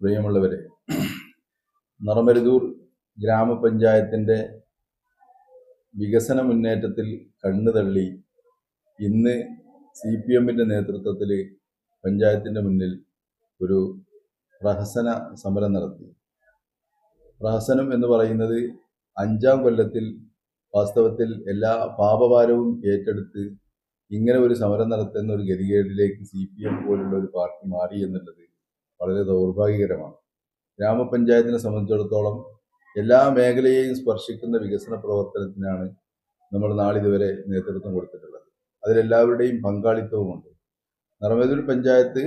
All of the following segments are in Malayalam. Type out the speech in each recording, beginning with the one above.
പ്രിയമുള്ളവരെ നിറമരുതൂർ ഗ്രാമപഞ്ചായത്തിന്റെ വികസന മുന്നേറ്റത്തിൽ കണ്ണു തള്ളി ഇന്ന് സി പി എമ്മിന്റെ നേതൃത്വത്തിൽ പഞ്ചായത്തിന്റെ മുന്നിൽ ഒരു പ്രഹസന സമരം നടത്തി. പ്രഹസനം എന്ന് പറയുന്നത് അഞ്ചാം കൊല്ലത്തിൽ വാസ്തവത്തിൽ എല്ലാ പാപഭാരവും ഏറ്റെടുത്ത് ഇങ്ങനെ ഒരു സമരം നടത്തുന്ന ഒരു ഗതികേടിലേക്ക് സി പി എം പോലുള്ള ഒരു പാർട്ടി മാറി എന്നുള്ളത് വളരെ ദൗർഭാഗ്യകരമാണ്. ഗ്രാമപഞ്ചായത്തിനെ സംബന്ധിച്ചിടത്തോളം എല്ലാ മേഖലയെയും സ്പർശിക്കുന്ന വികസന പ്രവർത്തനത്തിനാണ് നമ്മൾ നാളിതുവരെ നേതൃത്വം കൊടുത്തിട്ടുള്ളത്. അതിലെല്ലാവരുടെയും പങ്കാളിത്തവുമുണ്ട്. നറമേതൂർ പഞ്ചായത്ത്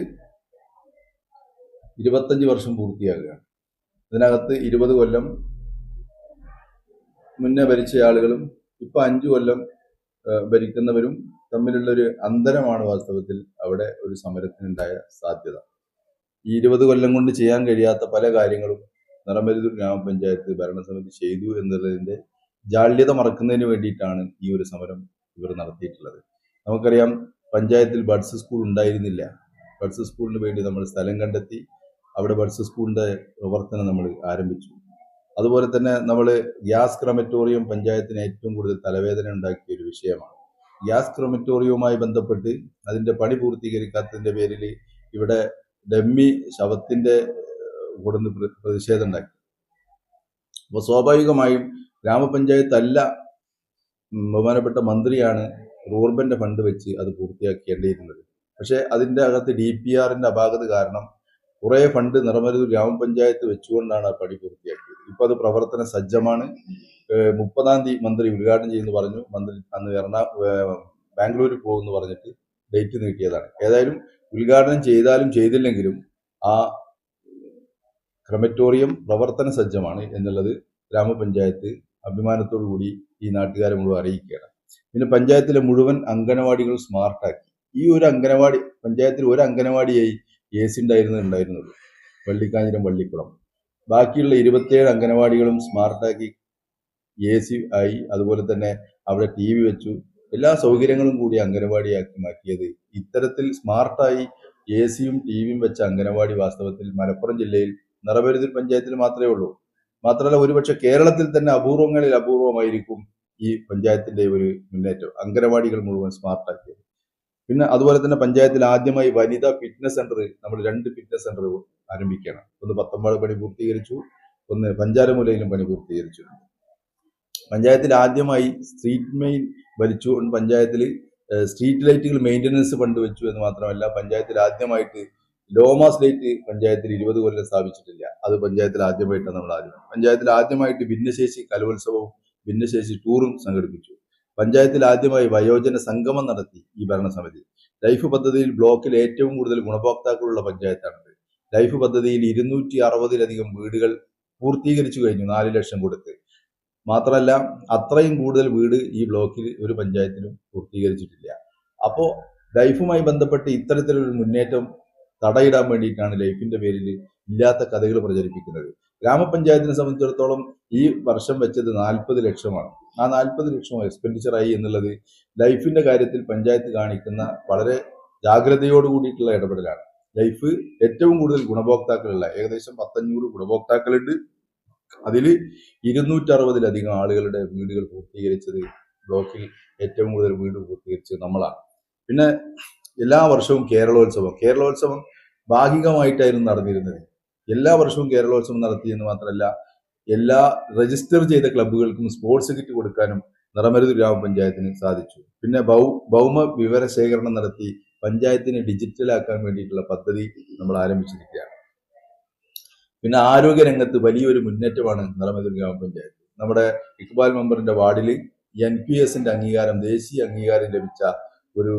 ഇരുപത്തഞ്ച് വർഷം പൂർത്തിയാകുകയാണ്. ഇതിനകത്ത് ഇരുപത് കൊല്ലം മുന്നേ ഭരിച്ച ആളുകളും ഇപ്പൊ അഞ്ചു കൊല്ലം ഭരിക്കുന്നവരും ഭരിക്കുന്നവരും തമ്മിലുള്ളൊരു അന്തരമാണ് വാസ്തവത്തിൽ അവിടെ ഒരു സമരത്തിനുണ്ടായ സാധ്യത. ഈ ഇരുപത് കൊല്ലം കൊണ്ട് ചെയ്യാൻ കഴിയാത്ത പല കാര്യങ്ങളും നിറമരുതൂർ ഗ്രാമപഞ്ചായത്ത് ഭരണസമിതി ചെയ്തു എന്നുള്ളതിന്റെ ജാള്യത മറക്കുന്നതിന് വേണ്ടിയിട്ടാണ് ഈ ഒരു സമരം ഇവർ നടത്തിയിട്ടുള്ളത്. നമുക്കറിയാം പഞ്ചായത്തിൽ ബഡ്സ് സ്കൂൾ ഉണ്ടായിരുന്നില്ല. ബഡ്സ് സ്കൂളിന് വേണ്ടി നമ്മൾ സ്ഥലം കണ്ടെത്തി അവിടെ ബഡ്സ് സ്കൂളിന്റെ പ്രവർത്തനം നമ്മൾ ആരംഭിച്ചു. അതുപോലെ തന്നെ നമ്മൾ ഗ്യാസ് ക്രമറ്റോറിയം പഞ്ചായത്തിന് ഏറ്റവും കൂടുതൽ തലവേദന ഉണ്ടാക്കിയ ഒരു വിഷയമാണ്. ഗ്യാസ് ക്രമറ്റോറിയവുമായി ബന്ധപ്പെട്ട് അതിന്റെ പണി പൂർത്തീകരിക്കാത്തതിന്റെ പേരിൽ ഇവിടെ ഡമ്മി ശവത്തിന്റെ കൂടെ നിന്ന് പ്രതിഷേധം ഉണ്ടാക്കി. അപ്പോൾ സ്വാഭാവികമായും ഗ്രാമപഞ്ചായത്ത് അല്ല ബഹുമാനപ്പെട്ട മന്ത്രിയാണ് റൂർബന്റെ ഫണ്ട് വെച്ച് അത് പൂർത്തിയാക്കേണ്ടിയിരുന്നത്. പക്ഷേ അതിന്റെ അകത്ത് ഡി പി ആറിന്റെ അപാകത കാരണം കുറേ ഫണ്ട് നിറമരുത് ഗ്രാമപഞ്ചായത്ത് വെച്ചുകൊണ്ടാണ് ആ പണി പൂർത്തിയാക്കിയത്. ഇപ്പൊ അത് പ്രവർത്തന സജ്ജമാണ്. മുപ്പതാം തീയതി മന്ത്രി ഉദ്ഘാടനം ചെയ്യുമെന്ന് പറഞ്ഞു. മന്ത്രി അന്ന് എറണാകുളം ബാംഗ്ലൂരിൽ പോകുമെന്ന് പറഞ്ഞിട്ട് ഡേറ്റ് നീട്ടിയതാണ്. ഏതായാലും ഉദ്ഘാടനം ചെയ്താലും ചെയ്തില്ലെങ്കിലും ആ ക്രമറ്റോറിയം പ്രവർത്തന സജ്ജമാണ് എന്നുള്ളത് ഗ്രാമപഞ്ചായത്ത് അഭിമാനത്തോടു കൂടി ഈ നാട്ടുകാരെ മുഴുവൻ അറിയിക്കുകയാണ്. പിന്നെ പഞ്ചായത്തിലെ മുഴുവൻ അംഗനവാടികൾ സ്മാർട്ടാക്കി. ഈ ഒരു അംഗനവാടി പഞ്ചായത്തിൽ ഒരു അംഗനവാടിയായി എ സി ഉണ്ടായിരുന്നത് ഉണ്ടായിരുന്നുള്ളൂ വള്ളിക്കാഞ്ഞിരം വള്ളിക്കുളം. ബാക്കിയുള്ള ഇരുപത്തിയേഴ് അംഗനവാടികളും സ്മാർട്ടാക്കി എ സി ആയി. അതുപോലെ തന്നെ അവിടെ ടി വി വെച്ചു. എല്ലാ സൗകര്യങ്ങളും കൂടി അംഗനവാടിയാക്കി മാറ്റിയത് ഇത്തരത്തിൽ സ്മാർട്ടായി എ സിയും ടി വിയും വെച്ച അംഗനവാടി വാസ്തവത്തിൽ മലപ്പുറം ജില്ലയിൽ നിറവേരുതൽ പഞ്ചായത്തിൽ മാത്രമേ ഉള്ളൂ. മാത്രമല്ല ഒരുപക്ഷെ കേരളത്തിൽ തന്നെ അപൂർവങ്ങളിൽ അപൂർവമായിരിക്കും ഈ പഞ്ചായത്തിന്റെ ഒരു മുന്നേറ്റം അംഗനവാടികൾ മുഴുവൻ സ്മാർട്ടാക്കിയത്. പിന്നെ അതുപോലെ തന്നെ പഞ്ചായത്തിൽ ആദ്യമായി വനിതാ ഫിറ്റ്നസ് സെന്റർ നമ്മൾ രണ്ട് ഫിറ്റ്നസ് സെന്റർ ആരംഭിക്കണം. ഒന്ന് പത്തൊമ്പത് പണി പൂർത്തീകരിച്ചു ഒന്ന് പഞ്ചാരമൂലയിലും പണി പൂർത്തീകരിച്ചു പഞ്ചായത്തിൽ ആദ്യമായി സ്ട്രീറ്റ് മെയിൻ വലിച്ചു പഞ്ചായത്തിൽ സ്ട്രീറ്റ് ലൈറ്റുകൾ മെയിന്റനൻസ് ഫണ്ട് വെച്ചു എന്ന് മാത്രമല്ല പഞ്ചായത്തിൽ ആദ്യമായിട്ട് ലോമാസ് ലൈറ്റ് പഞ്ചായത്തിൽ ഇരുപത് കൊല്ലം സ്ഥാപിച്ചിട്ടില്ല. അത് പഞ്ചായത്തിൽ ആദ്യമായിട്ടാണ് നമ്മൾ ആദ്യം. പഞ്ചായത്തിൽ ആദ്യമായിട്ട് ഭിന്നശേഷി കലോത്സവവും ഭിന്നശേഷി ടൂറും സംഘടിപ്പിച്ചു. പഞ്ചായത്തിൽ ആദ്യമായി വയോജന സംഗമം നടത്തി ഈ ഭരണസമിതി. ലൈഫ് പദ്ധതിയിൽ ബ്ലോക്കിൽ ഏറ്റവും കൂടുതൽ ഗുണഭോക്താക്കളുള്ള പഞ്ചായത്താണിത്. ലൈഫ് പദ്ധതിയിൽ ഇരുന്നൂറ്റി അറുപതിലധികം വീടുകൾ പൂർത്തീകരിച്ചു കഴിഞ്ഞു നാല് ലക്ഷം കൊടുത്ത്. മാത്രമല്ല അത്രയും കൂടുതൽ വീട് ഈ ബ്ലോക്കിൽ ഒരു പഞ്ചായത്തിലും പൂർത്തീകരിച്ചിട്ടില്ല. അപ്പോൾ ലൈഫുമായി ബന്ധപ്പെട്ട് ഇത്തരത്തിലൊരു മുന്നേറ്റം തടയിടാൻ വേണ്ടിയിട്ടാണ് ലൈഫിന്റെ പേരിൽ ഇല്ലാത്ത കഥകൾ പ്രചരിപ്പിക്കുന്നത്. ഗ്രാമപഞ്ചായത്തിനെ സംബന്ധിച്ചിടത്തോളം ഈ വർഷം വെച്ചത് നാൽപ്പത് ലക്ഷമാണ്. ആ നാൽപ്പത് ലക്ഷം എക്സ്പെൻഡിച്ചർ ആയി എന്നുള്ളത് ലൈഫിന്റെ കാര്യത്തിൽ പഞ്ചായത്ത് കാണിക്കുന്ന വളരെ ജാഗ്രതയോട് കൂടിയിട്ടുള്ള ഇടപെടലാണ്. ലൈഫ് ഏറ്റവും കൂടുതൽ ഗുണഭോക്താക്കളുള്ള ഏകദേശം പത്തഞ്ഞൂറ് ഗുണഭോക്താക്കളുണ്ട്. അതിൽ ഇരുന്നൂറ്ററുപതിലധികം ആളുകളുടെ വീടുകൾ പൂർത്തീകരിച്ചത് ബ്ലോക്കിൽ ഏറ്റവും കൂടുതൽ വീട് പൂർത്തീകരിച്ചത് നമ്മളാണ്. പിന്നെ എല്ലാ വർഷവും കേരളോത്സവം. കേരളോത്സവം ഭാഗികമായിട്ടായിരുന്നു നടന്നിരുന്നത്. എല്ലാ വർഷവും കേരളോത്സവം നടത്തിയെന്ന് മാത്രമല്ല എല്ലാ രജിസ്റ്റർ ചെയ്ത ക്ലബ്ബുകൾക്കും സ്പോർട്സ് കിറ്റ് കൊടുക്കാനും നിറമരുത് ഗ്രാമപഞ്ചായത്തിന് സാധിച്ചു. പിന്നെ ഭൗ ഭൗമ വിവരശേഖരണം നടത്തി പഞ്ചായത്തിനെ ഡിജിറ്റലാക്കാൻ വേണ്ടിയിട്ടുള്ള പദ്ധതി നമ്മൾ ആരംഭിച്ചിരിക്കുകയാണ്. പിന്നെ ആരോഗ്യ രംഗത്ത് വലിയൊരു മുന്നേറ്റമാണ് നിറമതിൽ ഗ്രാമപഞ്ചായത്ത്. നമ്മുടെ ഇക്ബാൽ മെമ്പറിന്റെ വാർഡിൽ എൻ പി എസിന്റെ അംഗീകാരം ദേശീയ അംഗീകാരം ലഭിച്ച ഒരു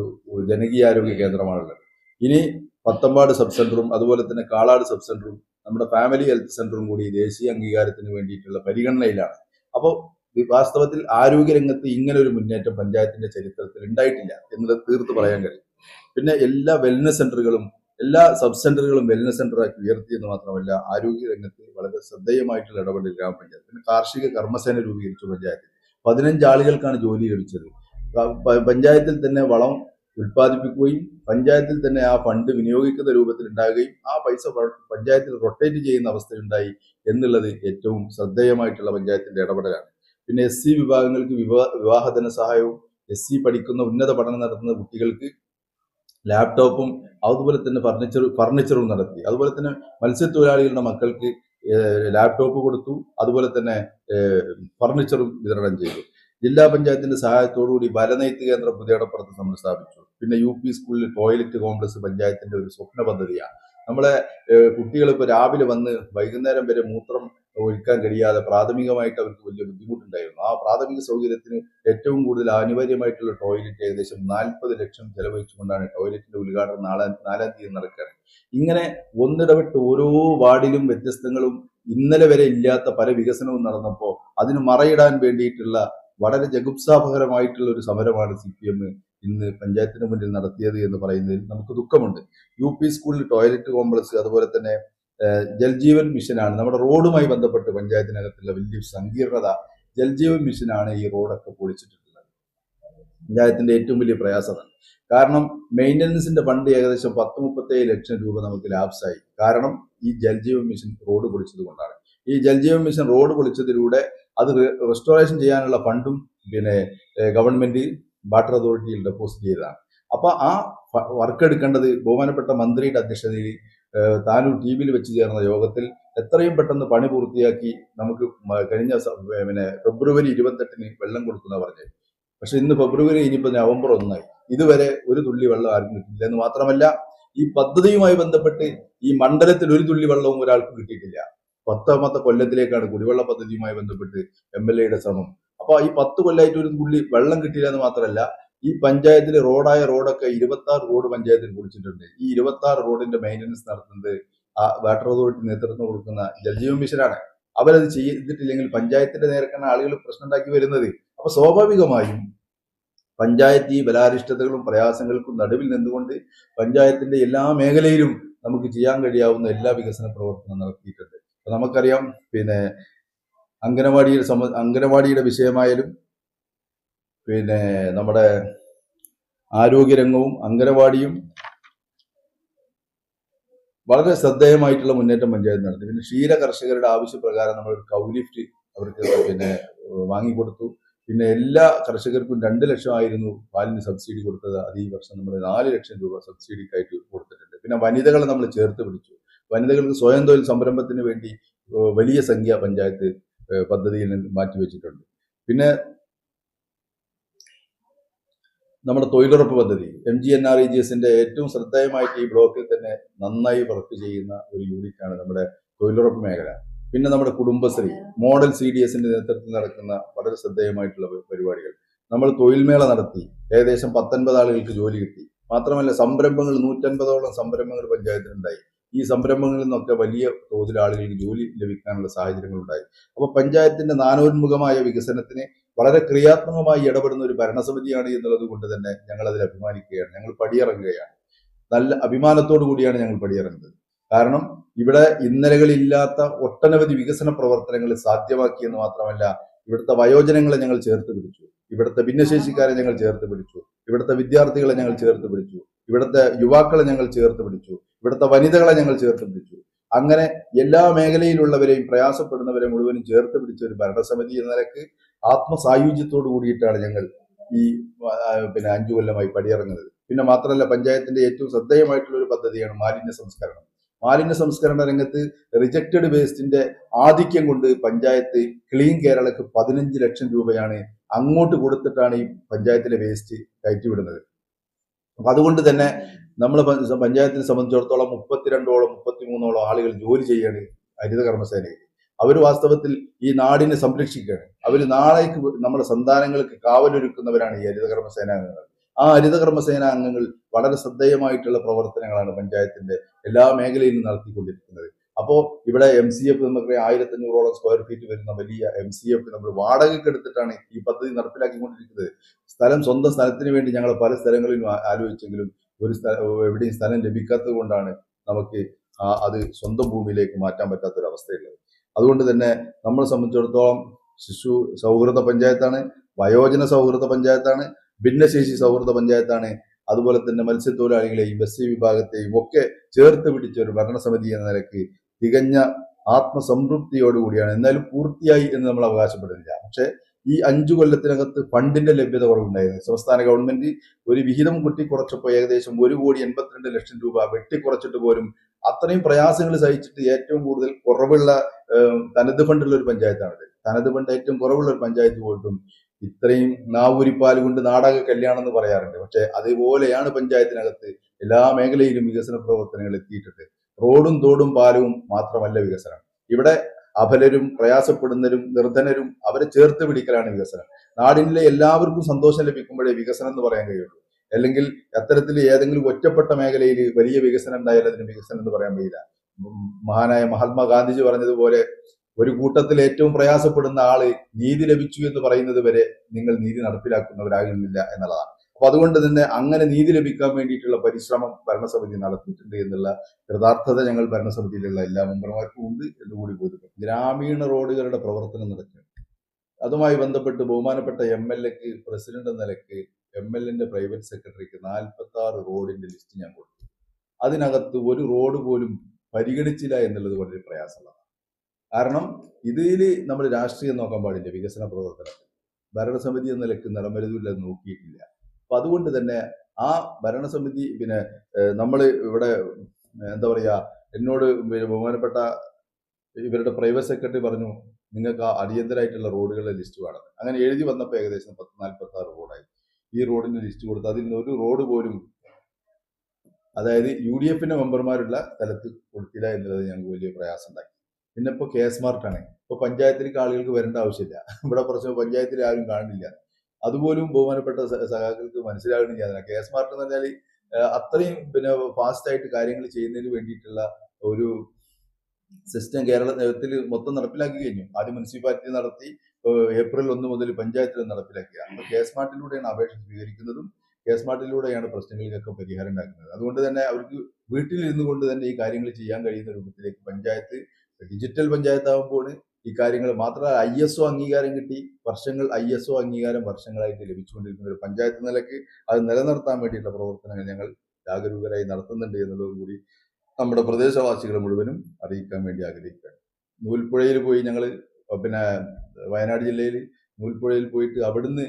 ജനകീയാരോഗ്യ കേന്ദ്രമാണുള്ളത്. ഇനി പത്തമ്പാട് സബ് സെന്ററും അതുപോലെ തന്നെ കാളാട് സബ് സെന്ററും നമ്മുടെ ഫാമിലി ഹെൽത്ത് സെന്ററും കൂടി ദേശീയ അംഗീകാരത്തിന് വേണ്ടിയിട്ടുള്ള പരിഗണനയിലാണ്. അപ്പോൾ വാസ്തവത്തിൽ ആരോഗ്യ രംഗത്ത് ഇങ്ങനെ ഒരു മുന്നേറ്റം പഞ്ചായത്തിന്റെ ചരിത്രത്തിൽ ഉണ്ടായിട്ടില്ല എന്നത് തീർത്ത് പറയാൻ കഴിയും. പിന്നെ എല്ലാ വെൽനസ് സെന്ററുകളും എല്ലാ സബ് സെന്ററുകളും വെൽനസ് സെന്ററാക്കി ഉയർത്തി എന്ന് മാത്രമല്ല ആരോഗ്യ രംഗത്ത് വളരെ ശ്രദ്ധേയമായിട്ടുള്ള ഇടപെടൽ ഗ്രാമപഞ്ചായത്ത് പിന്നെ കാർഷിക കർമ്മസേന രൂപീകരിച്ചു പഞ്ചായത്ത്. പതിനഞ്ച് ആളുകൾക്കാണ് ജോലി ലഭിച്ചത്. പഞ്ചായത്തിൽ തന്നെ വളം ഉൽപ്പാദിപ്പിക്കുകയും പഞ്ചായത്തിൽ തന്നെ ആ ഫണ്ട് വിനിയോഗിക്കുന്ന രൂപത്തിൽ ഉണ്ടാകുകയും ആ പൈസ പഞ്ചായത്തിൽ റൊട്ടേറ്റ് ചെയ്യുന്ന അവസ്ഥയുണ്ടായി എന്നുള്ളത് ഏറ്റവും ശ്രദ്ധേയമായിട്ടുള്ള പഞ്ചായത്തിന്റെ ഇടപെടലാണ്. പിന്നെ എസ് സി വിഭാഗങ്ങൾക്ക് വിവാഹ വിവാഹ ധനസഹായവും എസ് സി പഠിക്കുന്ന ഉന്നത പഠനം നടത്തുന്ന കുട്ടികൾക്ക് ലാപ്ടോപ്പും അതുപോലെ തന്നെ ഫർണിച്ചർ ഫർണിച്ചറും നടത്തി. അതുപോലെ തന്നെ മത്സ്യത്തൊഴിലാളികളുടെ മക്കൾക്ക് ലാപ്ടോപ്പ് കൊടുത്തു. അതുപോലെ തന്നെ ഫർണിച്ചറും വിതരണം ചെയ്തു. ജില്ലാ പഞ്ചായത്തിന്റെ സഹായത്തോടുകൂടി വലനെയ്ത്ത് കേന്ദ്രം പുതിയടപ്പുറത്ത് നമ്മൾ സ്ഥാപിച്ചു. പിന്നെ യു പി സ്കൂളിൽ ടോയ്ലറ്റ് കോംപ്ലക്സ് പഞ്ചായത്തിന്റെ ഒരു സ്വപ്ന പദ്ധതിയാണ്. നമ്മളെ കുട്ടികൾ ഇപ്പോൾ രാവിലെ വന്ന് വൈകുന്നേരം വരെ മൂത്രം ഒഴിക്കാൻ കഴിയാതെ പ്രാഥമികമായിട്ട് അവർക്ക് വലിയ ബുദ്ധിമുട്ടുണ്ടായിരുന്നു. ആ പ്രാഥമിക സൗകര്യത്തിന് ഏറ്റവും കൂടുതൽ അനിവാര്യമായിട്ടുള്ള ടോയ്ലറ്റ് ഏകദേശം നാൽപ്പത് ലക്ഷം ചെലവഴിച്ചുകൊണ്ടാണ് ടോയ്ലറ്റിന്റെ ഉദ്ഘാടനം നാലാം നാലാം തീയതി നടക്കുകയാണ്. ഇങ്ങനെ ഒന്നിടവിട്ട് ഓരോ വാർഡിലും വ്യത്യസ്തങ്ങളും ഇന്നലെ വരെ ഇല്ലാത്ത പല വികസനവും നടന്നപ്പോൾ അതിന് മറയിടാൻ വേണ്ടിയിട്ടുള്ള വളരെ ജഗുപ്സാപകരമായിട്ടുള്ള ഒരു സമരമാണ് സി പി എം ഇന്ന് പഞ്ചായത്തിന് മുന്നിൽ നടത്തിയത് എന്ന് പറയുന്നതിൽ നമുക്ക് ദുഃഖമുണ്ട്. യു പി സ്കൂളിൽ ടോയ്ലറ്റ് കോംപ്ലക്സ് അതുപോലെ തന്നെ ജൽജീവൻ മിഷനാണ് നമ്മുടെ റോഡുമായി ബന്ധപ്പെട്ട് പഞ്ചായത്തിനകത്തുള്ള വലിയ സങ്കീർണത ജൽജീവൻ മിഷനാണ് ഈ റോഡൊക്കെ പൊളിച്ചിട്ടുള്ളത്. പഞ്ചായത്തിന്റെ ഏറ്റവും വലിയ പ്രയാസമാണ് കാരണം മെയിന്റനൻസിന്റെ ഫണ്ട് ഏകദേശം പത്ത് മുപ്പത്തേഴ് ലക്ഷം രൂപ നമുക്ക് ലാപ്സായി. കാരണം ഈ ജൽജീവൻ മിഷൻ റോഡ് പൊളിച്ചത് കൊണ്ടാണ്. ഈ ജൽജീവൻ മിഷൻ റോഡ് പൊളിച്ചതിലൂടെ അത് റെസ്റ്റോറേഷൻ ചെയ്യാനുള്ള ഫണ്ടും പിന്നെ ഗവൺമെന്റ് വാട്ടർ അതോറിറ്റിയിൽ ഡെപ്പോസിറ്റ് ചെയ്തതാണ്. അപ്പൊ ആ വർക്ക് എടുക്കേണ്ടത് ബഹുമാനപ്പെട്ട മന്ത്രിയുടെ അധ്യക്ഷതയിൽ താനൂർ ടി വിയിൽ വെച്ച് ചേർന്ന യോഗത്തിൽ എത്രയും പെട്ടെന്ന് പണി പൂർത്തിയാക്കി നമുക്ക് കഴിഞ്ഞ പിന്നെ ഫെബ്രുവരി ഇരുപത്തെട്ടിന് വെള്ളം കൊടുക്കുന്ന പറഞ്ഞത്. പക്ഷെ ഇന്ന് ഫെബ്രുവരി ഇനിയിപ്പോ നവംബർ ഒന്നായി. ഇതുവരെ ഒരു തുള്ളി വെള്ളം ആർക്കും കിട്ടില്ല എന്ന് മാത്രമല്ല ഈ പദ്ധതിയുമായി ബന്ധപ്പെട്ട് ഈ മണ്ഡലത്തിൽ ഒരു തുള്ളി വെള്ളവും ഒരാൾക്ക് കിട്ടിയിട്ടില്ല. പത്താമത്തെ കൊല്ലത്തിലേക്കാണ് കുടിവെള്ള പദ്ധതിയുമായി ബന്ധപ്പെട്ട് എം എൽ എയുടെ ശ്രമം. അപ്പൊ ഈ പത്ത് കൊല്ലായിട്ട് ഒരു തുള്ളി വെള്ളം കിട്ടിയില്ല എന്ന് മാത്രമല്ല ഈ പഞ്ചായത്തിലെ റോഡായ റോഡൊക്കെ ഇരുപത്തി ആറ് റോഡ് പഞ്ചായത്തിൽ കുളിച്ചിട്ടുണ്ട് ഈ ഇരുപത്തി ആറ് റോഡിന്റെ മെയിന്റനൻസ് നടത്തുന്നത് ആ വാട്ടർ അതോറിറ്റി നേതൃത്വം കൊടുക്കുന്ന ജലജീവൻ മിഷനാണ്. അവരത് ചെയ്തിട്ടില്ലെങ്കിൽ പഞ്ചായത്തിന്റെ നേരക്കാണ് ആളുകൾ പ്രശ്നം ഉണ്ടാക്കി വരുന്നത്. അപ്പൊ സ്വാഭാവികമായും പഞ്ചായത്ത് ഈ ബലാരിഷ്ടതകളും പ്രയാസങ്ങൾക്കും നടുവിൽ നിന്നുകൊണ്ട് പഞ്ചായത്തിന്റെ എല്ലാ മേഖലയിലും നമുക്ക് ചെയ്യാൻ കഴിയാവുന്ന എല്ലാ വികസന പ്രവർത്തനവും നടത്തിയിട്ടുണ്ട്. നമുക്കറിയാം പിന്നെ അംഗനവാടിയുടെ സംബ അംഗനവാടിയുടെ വിഷയമായാലും പിന്നെ നമ്മുടെ ആരോഗ്യരംഗവും അംഗനവാടിയും വളരെ ശ്രദ്ധേയമായിട്ടുള്ള മുന്നേറ്റം പഞ്ചായത്ത് നടത്തി. പിന്നെ ക്ഷീര കർഷകരുടെ ആവശ്യപ്രകാരം നമ്മൾ കൗലിഫ്റ്റ് അവർക്ക് പിന്നെ വാങ്ങിക്കൊടുത്തു. പിന്നെ എല്ലാ കർഷകർക്കും രണ്ട് ലക്ഷമായിരുന്നു പാലിന് സബ്സിഡി കൊടുത്തത്. അത് ഈ വർഷം നമ്മൾ നാല് ലക്ഷം രൂപ സബ്സിഡിക്കായിട്ട് കൊടുത്തിട്ടുണ്ട്. പിന്നെ വനിതകളെ നമ്മൾ ചേർത്ത് പിടിച്ചു. വനിതകൾക്ക് സ്വയം തൊഴിൽ സംരംഭത്തിന് വേണ്ടി വലിയ സംഖ്യ പഞ്ചായത്ത് പദ്ധതിയിൽ നിന്ന് മാറ്റിവെച്ചിട്ടുണ്ട് പിന്നെ നമ്മുടെ തൊഴിലുറപ്പ് പദ്ധതി M G N R E G എസിന്റെ ഏറ്റവും ശ്രദ്ധേയമായിട്ട് ഈ ബ്ലോക്കിൽ തന്നെ നന്നായി വർക്ക് ചെയ്യുന്ന ഒരു യൂണിറ്റാണ് നമ്മുടെ തൊഴിലുറപ്പ് മേഖല. പിന്നെ നമ്മുടെ കുടുംബശ്രീ മോഡൽ സി ഡി എസിന്റെ നേതൃത്വത്തിൽ നടക്കുന്ന വളരെ ശ്രദ്ധേയമായിട്ടുള്ള പരിപാടികൾ. നമ്മൾ തൊഴിൽമേള നടത്തി ഏകദേശം പത്തൊൻപത് ആളുകൾക്ക് ജോലി കിട്ടി. മാത്രമല്ല സംരംഭങ്ങൾ നൂറ്റൻപതോളം സംരംഭങ്ങൾ പഞ്ചായത്തിലുണ്ടായി. ഈ സംരംഭങ്ങളിൽ നിന്നൊക്കെ വലിയ തോതിൽ ആളുകൾക്ക് ജോലി ലഭിക്കാനുള്ള സാഹചര്യങ്ങൾ ഉണ്ടായി അപ്പോൾ പഞ്ചായത്തിന്റെ നാനോന്മുഖമായ വികസനത്തിന് വളരെ ക്രിയാത്മകമായി ഇടപെടുന്ന ഒരു ഭരണസമിതിയാണ് എന്നുള്ളത് കൊണ്ട് തന്നെ ഞങ്ങൾ അതിൽ അഭിമാനിക്കുകയാണ്. ഞങ്ങൾ പടിയിറങ്ങുകയാണ്. നല്ല അഭിമാനത്തോടു കൂടിയാണ് ഞങ്ങൾ പടിയിറങ്ങുന്നത്. കാരണം ഇവിടെ ഇന്നലകളില്ലാത്ത ഒട്ടനവധി വികസന പ്രവർത്തനങ്ങൾ സാധ്യമാക്കിയെന്ന് മാത്രമല്ല ഇവിടുത്തെ വയോജനങ്ങളെ ഞങ്ങൾ ചേർത്ത് പിടിച്ചു. ഇവിടുത്തെ ഭിന്നശേഷിക്കാരെ ഞങ്ങൾ ചേർത്ത് പിടിച്ചു. ഇവിടുത്തെ വിദ്യാർത്ഥികളെ ഞങ്ങൾ ചേർത്ത് പിടിച്ചു. ഇവിടുത്തെ യുവാക്കളെ ഞങ്ങൾ ചേർത്ത് പിടിച്ചു. ഇവിടുത്തെ വനിതകളെ ഞങ്ങൾ ചേർത്ത് പിടിച്ചു. അങ്ങനെ എല്ലാ മേഖലയിലുള്ളവരെയും പ്രയാസപ്പെടുന്നവരെ മുഴുവനും ചേർത്ത് പിടിച്ച ഒരു ഭരണസമിതി എന്ന നിലയ്ക്ക് ആത്മസായുജ്യത്തോടു കൂടിയിട്ടാണ് ഞങ്ങൾ ഈ പിന്നെ അഞ്ചു കൊല്ലമായി പടിയിറങ്ങുന്നത്. പിന്നെ മാത്രമല്ല പഞ്ചായത്തിന്റെ ഏറ്റവും ശ്രദ്ധേയമായിട്ടുള്ള ഒരു പദ്ധതിയാണ് മാലിന്യ സംസ്കരണം. മാലിന്യ സംസ്കരണ രംഗത്ത് റിജക്റ്റഡ് വേസ്റ്റിന്റെ ആധിക്യം കൊണ്ട് പഞ്ചായത്ത് ക്ലീൻ കേരളക്ക് പതിനഞ്ച് ലക്ഷം രൂപയാണ് അങ്ങോട്ട് കൊടുത്തിട്ടാണ് ഈ പഞ്ചായത്തിലെ വേസ്റ്റ് കയറ്റിവിടുന്നത്. അപ്പൊ അതുകൊണ്ട് തന്നെ നമ്മൾ പഞ്ചായത്തിനെ സംബന്ധിച്ചിടത്തോളം മുപ്പത്തിരണ്ടോളം മുപ്പത്തിമൂന്നോളം ആളുകൾ ജോലി ചെയ്യാണ് ഹരിത കർമ്മസേനയിൽ. അവർ വാസ്തവത്തിൽ ഈ നാടിനെ സംരക്ഷിക്കുകയാണ്. അവർ നാളേക്ക് നമ്മുടെ സന്താനങ്ങൾക്ക് കാവലൊരുക്കുന്നവരാണ് ഈ ഹരിത കർമ്മസേന അംഗങ്ങൾ. ആ ഹരിത കർമ്മസേന അംഗങ്ങൾ വളരെ ശ്രദ്ധേയമായിട്ടുള്ള പ്രവർത്തനങ്ങളാണ് പഞ്ചായത്തിന്റെ എല്ലാ മേഖലയിലും നടത്തിക്കൊണ്ടിരിക്കുന്നത്. അപ്പോൾ ഇവിടെ എം സി എഫ് നമുക്ക് ആയിരത്തി അഞ്ഞൂറോളം സ്ക്വയർ ഫീറ്റ് വരുന്ന വലിയ എം സി എഫ് നമ്മൾ വാടകയ്ക്ക് എടുത്തിട്ടാണ് ഈ പദ്ധതി നടപ്പിലാക്കിക്കൊണ്ടിരിക്കുന്നത്. സ്ഥലം സ്വന്തം സ്ഥലത്തിന് വേണ്ടി ഞങ്ങൾ പല സ്ഥലങ്ങളിലും ആലോചിച്ചെങ്കിലും ഒരു എവിടെയും സ്ഥലം ലഭിക്കാത്തത് കൊണ്ടാണ് നമുക്ക് അത് സ്വന്തം ഭൂമിയിലേക്ക് മാറ്റാൻ പറ്റാത്തൊരവസ്ഥയുള്ളത്. അതുകൊണ്ട് തന്നെ നമ്മളെ സംബന്ധിച്ചിടത്തോളം ശിശു സൗഹൃദ പഞ്ചായത്താണ് വയോജന സൗഹൃദ പഞ്ചായത്താണ് ഭിന്നശേഷി സൗഹൃദ പഞ്ചായത്താണ് അതുപോലെ തന്നെ മത്സ്യത്തൊഴിലാളികളെയും എസ് വിഭാഗത്തെയും ഒക്കെ ചേർത്ത് പിടിച്ച ഒരു ഭരണസമിതി എന്ന നിലയ്ക്ക് തികഞ്ഞ ആത്മസംതൃപ്തിയോടുകൂടിയാണ്. എന്നാലും പൂർത്തിയായി എന്ന് നമ്മൾ അവകാശപ്പെടുന്നില്ല. പക്ഷേ ഈ അഞ്ചു കൊല്ലത്തിനകത്ത് ഫണ്ടിന്റെ ലഭ്യത കുറവുണ്ടായിരുന്നു. സംസ്ഥാന ഗവൺമെന്റ് ഒരു വിഹിതം കുട്ടിക്കുറച്ചപ്പോൾ ഏകദേശം ഒരു കോടി എൺപത്തിരണ്ട് ലക്ഷം രൂപ വെട്ടിക്കുറച്ചിട്ട് പോലും അത്രയും പ്രയാസങ്ങൾ സഹിച്ചിട്ട് ഏറ്റവും കൂടുതൽ കുറവുള്ള തനത് ഫണ്ടുള്ള ഒരു പഞ്ചായത്താണിത് തനത് ഫണ്ട് ഏറ്റവും കുറവുള്ള ഒരു പഞ്ചായത്ത് പോയിട്ടും ഇത്രയും നാവൂരിപ്പാൽ കൊണ്ട് നാടക കല്യാണം എന്ന് പറയാറുണ്ട്. പക്ഷെ അതുപോലെയാണ് പഞ്ചായത്തിനകത്ത് എല്ലാ മേഖലയിലും വികസന പ്രവർത്തനങ്ങൾ എത്തിയിട്ടുണ്ട്. റോഡും തോടും പാലവും മാത്രമല്ല വികസനം. ഇവിടെ അപലരും പ്രയാസപ്പെടുന്നവരും നിർധനരും അവരെ ചേർത്ത് പിടിക്കലാണ് വികസനം. നാടിനിലെ എല്ലാവർക്കും സന്തോഷം ലഭിക്കുമ്പോഴേ വികസനം എന്ന് പറയാൻ കഴിയുള്ളൂ. അല്ലെങ്കിൽ അത്തരത്തിൽ ഏതെങ്കിലും ഒറ്റപ്പെട്ട മേഖലയിൽ വലിയ വികസനം ഉണ്ടായാൽ അതിന് വികസനം എന്ന് പറയാൻ കഴിയില്ല മഹാനായ മഹാത്മാഗാന്ധിജി പറഞ്ഞതുപോലെ ഒരു കൂട്ടത്തിൽ ഏറ്റവും പ്രയാസപ്പെടുന്ന ആൾ നീതി ലഭിച്ചു എന്ന് പറയുന്നത് വരെ നിങ്ങൾ നീതി നടപ്പിലാക്കുന്നവരാകുന്നില്ല എന്നുള്ളതാണ്. അപ്പൊ അതുകൊണ്ട് തന്നെ അങ്ങനെ നീതി ലഭിക്കാൻ വേണ്ടിയിട്ടുള്ള പരിശ്രമം ഭരണസമിതി നടത്തിയിട്ടുണ്ട് എന്നുള്ള കൃതാർത്ഥത ഞങ്ങൾ ഭരണസമിതിയിലുള്ള എല്ലാ മെമ്പർമാർക്കും ഉണ്ട് എന്നുകൂടി ബോധ്യപ്പെട്ടു ഗ്രാമീണ റോഡുകളുടെ പ്രവർത്തനം നടക്കുകയാണ്. അതുമായി ബന്ധപ്പെട്ട് ബഹുമാനപ്പെട്ട എം എൽ എക്ക് പ്രസിഡന്റ് എന്ന നിലയ്ക്ക് എം എൽ എന്റെ പ്രൈവറ്റ് സെക്രട്ടറിക്ക് നാൽപ്പത്തി ആറ് റോഡിന്റെ ലിസ്റ്റ് ഞാൻ കൊടുത്തു. അതിനകത്ത് ഒരു റോഡ് പോലും പരിഗണിച്ചില്ല എന്നുള്ളത് വളരെ പ്രയാസമുള്ളതാണ്. കാരണം ഇതിൽ നമ്മൾ രാഷ്ട്രീയം നോക്കാൻ പാടില്ല വികസന പ്രവർത്തനത്തിൽ. ഭരണസമിതി എന്ന നിലയ്ക്ക് നിലമരുതില്ല നോക്കിയിട്ടില്ല. അപ്പൊ അതുകൊണ്ട് തന്നെ ആ ഭരണസമിതി പിന്നെ നമ്മൾ ഇവിടെ എന്താ പറയാ എന്നോട് ബഹുമാനപ്പെട്ട ഇവരുടെ പ്രൈവറ്റ് സെക്രട്ടറി പറഞ്ഞു നിങ്ങൾക്ക് ആ അടിയന്തരമായിട്ടുള്ള റോഡുകളുടെ ലിസ്റ്റ് വേണം. അങ്ങനെ എഴുതി വന്നപ്പോൾ ഏകദേശം പത്ത് നാൽപ്പത്തി ആറ് റോഡായി. ഈ റോഡിന്റെ ലിസ്റ്റ് കൊടുത്ത് അതിൽ നിന്ന് ഒരു റോഡ് പോലും അതായത് യു ഡി എഫിന്റെ മെമ്പർമാരുള്ള സ്ഥലത്ത് കൊടുത്തില്ല എന്നുള്ളത് ഞങ്ങൾക്ക് വലിയ പ്രയാസം ഉണ്ടാക്കി പിന്നെ ഇപ്പോൾ കെ സ്മാർട്ടാണ് ഇപ്പൊ പഞ്ചായത്തിലേക്ക് ആളുകൾക്ക് വരേണ്ട ആവശ്യമില്ല. ഇവിടെ പ്രശ്നം പഞ്ചായത്തിൽ ആരും കാണുന്നില്ല. അതുപോലും ബഹുമാനപ്പെട്ട സഖാക്കൾക്ക് മനസ്സിലാകണില്ല അതിനെ കെ സ്മാർട്ട് എന്ന് പറഞ്ഞാൽ അത്രയും പിന്നെ ഫാസ്റ്റ് ആയിട്ട് കാര്യങ്ങൾ ചെയ്യുന്നതിന് വേണ്ടിയിട്ടുള്ള ഒരു സിസ്റ്റം കേരളത്തിൽ മൊത്തം നടപ്പിലാക്കി കഴിഞ്ഞു. ആദ്യം മുനിസിപ്പാലിറ്റി നടത്തി ഏപ്രിൽ ഒന്ന് മുതൽ പഞ്ചായത്തിൽ നടപ്പിലാക്കുക അപ്പൊ കെ സ്മാർട്ടിലൂടെയാണ് അപേക്ഷ സ്വീകരിക്കുന്നതും കെ സ്മാർട്ടിലൂടെയാണ് പ്രശ്നങ്ങൾക്കൊക്കെ പരിഹാരം ഉണ്ടാക്കുന്നത്. അതുകൊണ്ട് തന്നെ അവർക്ക് വീട്ടിലിരുന്നു കൊണ്ട് തന്നെ ഈ കാര്യങ്ങൾ ചെയ്യാൻ കഴിയുന്ന രൂപത്തിലേക്ക് പഞ്ചായത്ത് ഡിജിറ്റൽ പഞ്ചായത്ത് ആകുമ്പോൾ ഈ കാര്യങ്ങൾ മാത്രമല്ല ഐ എസ് ഒ അംഗീകാരം കിട്ടി. വർഷങ്ങൾ ഐ എസ് ഒ അംഗീകാരം വർഷങ്ങളായിട്ട് ലഭിച്ചുകൊണ്ടിരിക്കുന്ന ഒരു പഞ്ചായത്ത് നിലയ്ക്ക് അത് നിലനിർത്താൻ വേണ്ടിയിട്ടുള്ള പ്രവർത്തനങ്ങൾ ഞങ്ങൾ ജാഗരൂകരായി നടത്തുന്നുണ്ട് എന്നുള്ളതും കൂടി നമ്മുടെ പ്രദേശവാസികൾ മുഴുവനും അറിയിക്കാൻ വേണ്ടി ആഗ്രഹിക്കുകയാണ്. നൂൽപ്പുഴയിൽ പോയി ഞങ്ങൾ പിന്നെ വയനാട് ജില്ലയിൽ നൂൽപ്പുഴയിൽ പോയിട്ട് അവിടുന്ന്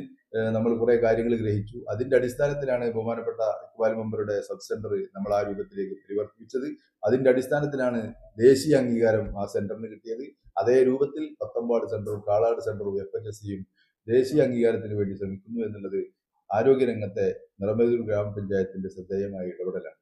നമ്മൾ കുറേ കാര്യങ്ങൾ ഗ്രഹിച്ചു. അതിന്റെ അടിസ്ഥാനത്തിലാണ് ബഹുമാനപ്പെട്ട ഇക്ബാൽ മെമ്പറുടെ സബ് സെന്റർ നമ്മൾ ആ രൂപത്തിലേക്ക് പരിവർത്തിപ്പിച്ചത്. അതിന്റെ അടിസ്ഥാനത്തിലാണ് ദേശീയ അംഗീകാരം ആ സെന്ററിന് കിട്ടിയത്. അതേ രൂപത്തിൽ പത്തമ്പാട് സെന്ററും കാളാട് സെന്ററും എഫ് എച്ച് എസ് സിയും ദേശീയ അംഗീകാരത്തിന് വേണ്ടി ശ്രമിക്കുന്നു എന്നുള്ളത് ആരോഗ്യരംഗത്തെ നിറമേതൂർ ഗ്രാമപഞ്ചായത്തിന്റെ ശ്രദ്ധേയമായ ഇടപെടലാണ്.